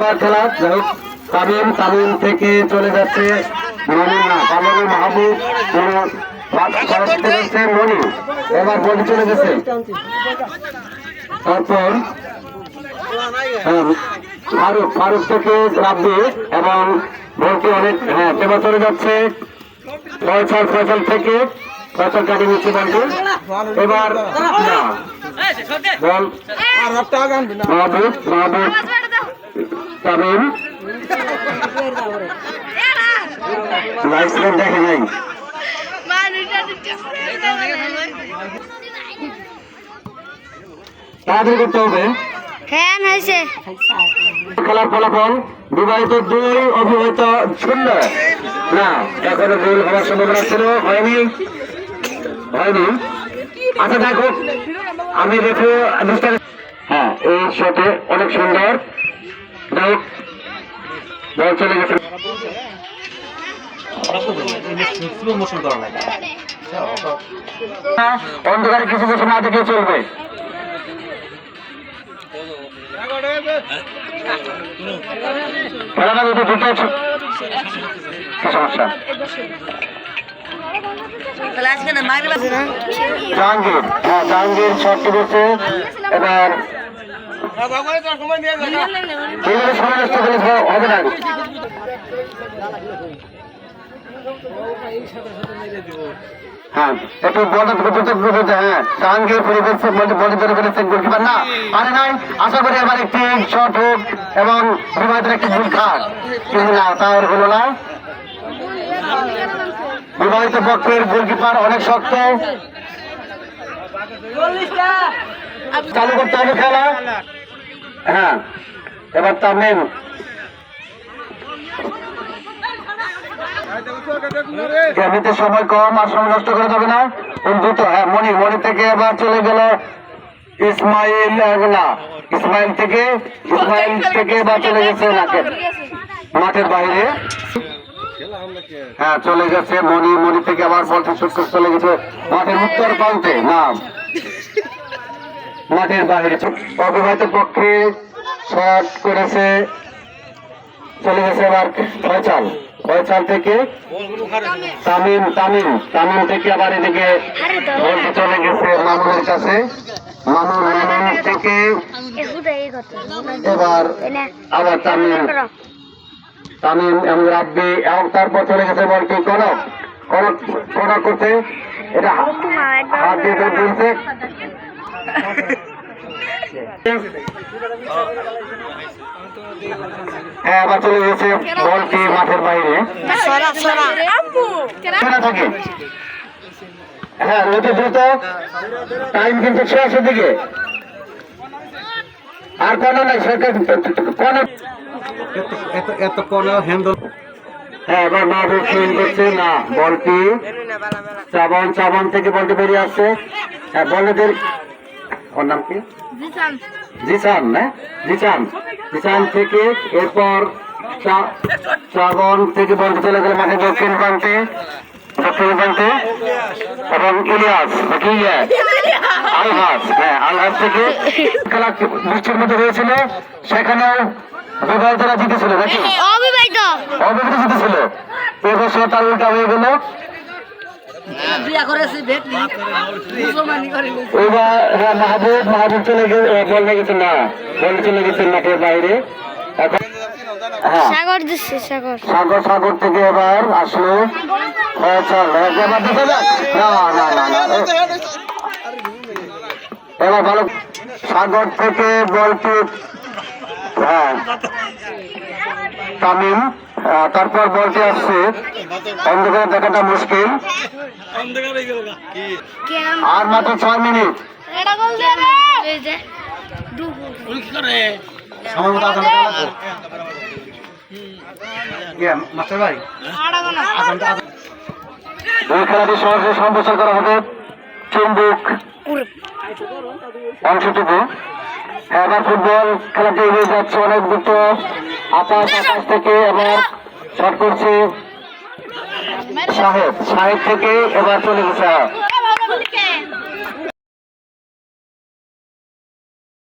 এবার খেলা যাই হোক, তামিম তামিম থেকে চলে যাচ্ছে কামরুল মাহবুব যাচ্ছে মনি এবার বলি চলে গেছে। তারপর হ্যাঁ, ফারুক ফারুক থেকে রাব্বি এবং বলতে অনেক হ্যাঁ এবার চলে যাচ্ছে ফয়সাল ফয়সাল থেকে ফয়সাল কাটি নিচ্ছে বলতে। এবার না বল। মাহবুব মাহবুব। লাইভ স্ট্রিম দেখে খেলার ফলাফল বিবাহিত দুই অবিবাহিত শূন্য। না, এখনও গোল হওয়ার সম্ভাবনা ছিল, হয়নি। হয়নি। আচ্ছা দেখো, আমি দেখো হ্যাঁ এই শোতে অনেক সুন্দর। বল চলে গেছে অন্ধকারে কিছু কিছু না দেখে চলবে। খেলাটা যদি ঢুকে কি সমস্যা। জাহাঙ্গীর হ্যাঁ জাহাঙ্গীর শর্টটি করছে এবার এইভাবে সময় নষ্ট করলে হবে না হ্যাঁ। একটু বলতে হ্যাঁ জাহাঙ্গীর গোলকিপার না। আরে নাই আশা করি এবার একটি শট হোক এবং বিবাহিতের একটি ভুল খাট। কিন্তু না তা আর হলো না। বিবাহিত পক্ষের গোলকিপার অনেক শক্ত। চালু করতে হবে খেলা। হ্যাঁ এবার তামিম এমনিতে সময় কম আর সময় নষ্ট করা যাবে না। দ্রুত হ্যাঁ মনি মনি থেকে এবার চলে গেল ইসমাইল না ইসমাইল থেকে ইসমাইল থেকে এবার চলে গেছে মাঠের বাইরে। হ্যাঁ চলে গেছে মনি মনি থেকে আবার বলতে চলে গেছে। মাঠের উত্তর প্রান্তে না মাঠের বাইরে। অবিবাহিত পক্ষে শট করেছে, চলে গেছে আবার ফয়সাল। ফয়সাল থেকে তামিম তামিম তামিম থেকে আবার এদিকে চলে গেছে মামুনের কাছে। মামুন থেকে এবার আবার তারপর চলে গেছে কনক। করতে এটা হাত দিয়ে হ্যাঁ আবার চলে গেছে বলটি মাঠের বাইরে? থাকে? হ্যাঁ অতি দ্রুত। টাইম কিন্তু শেষের দিকে আর কোনো নাই সরকার কোনো এত এত কোনো হ্যান্ডল হ্যাঁ এবার মাহবুব করছে না বলটি চাবন চাবন থেকে বলটি বেরিয়ে আসছে। হ্যাঁ বলদের ওর নাম কি? জিসান। না? জিসান। জিসান থেকে এরপর চাবন থেকে বলতে চলে গেল মাঠে দক্ষিণ প্রান্তে। দক্ষিণ প্রান্তে। এবং ইলিয়াস ইলিয়াস আলহাস হ্যাঁ আলহাস থেকে খেলা বৃষ্টির মধ্যে হয়েছিল। সেখানেও বিবাহিতরা জিতেছিল নাকি? অবিবাহিত। অবিবাহিত জিতেছিল। এবছর তার উল্টা হয়ে গেল। হ্যাঁ। মাহবুব মাহবুব চলে গেছে বল গেছে না। বল চলে গেছে মাঠের বাইরে। হ্যাঁ। সাগর দিচ্ছে সাগর। সাগর সাগর থেকে এবার আসলো। হ্যাঁ, এবার দিতে যাক। না না না না এবার ভালো সাগর থেকে বলটি হ্যাঁ। তামিম। আহ, তারপর বলতে আসছে অন্ধকারে দেখাটা মুশকিল। আর মাত্র ছয় মিনিট। এই খেলাটি সহজে সম্প্রচার করা হবে। চুম্বুক। অংশটুকু। এবার ফুটবল খেলাটি এগিয়ে যাচ্ছে অনেক দ্রুত। আকাশ আকাশ থেকে এবার শট করছে সাহেব সাহেব থেকে এবার চলে গেছে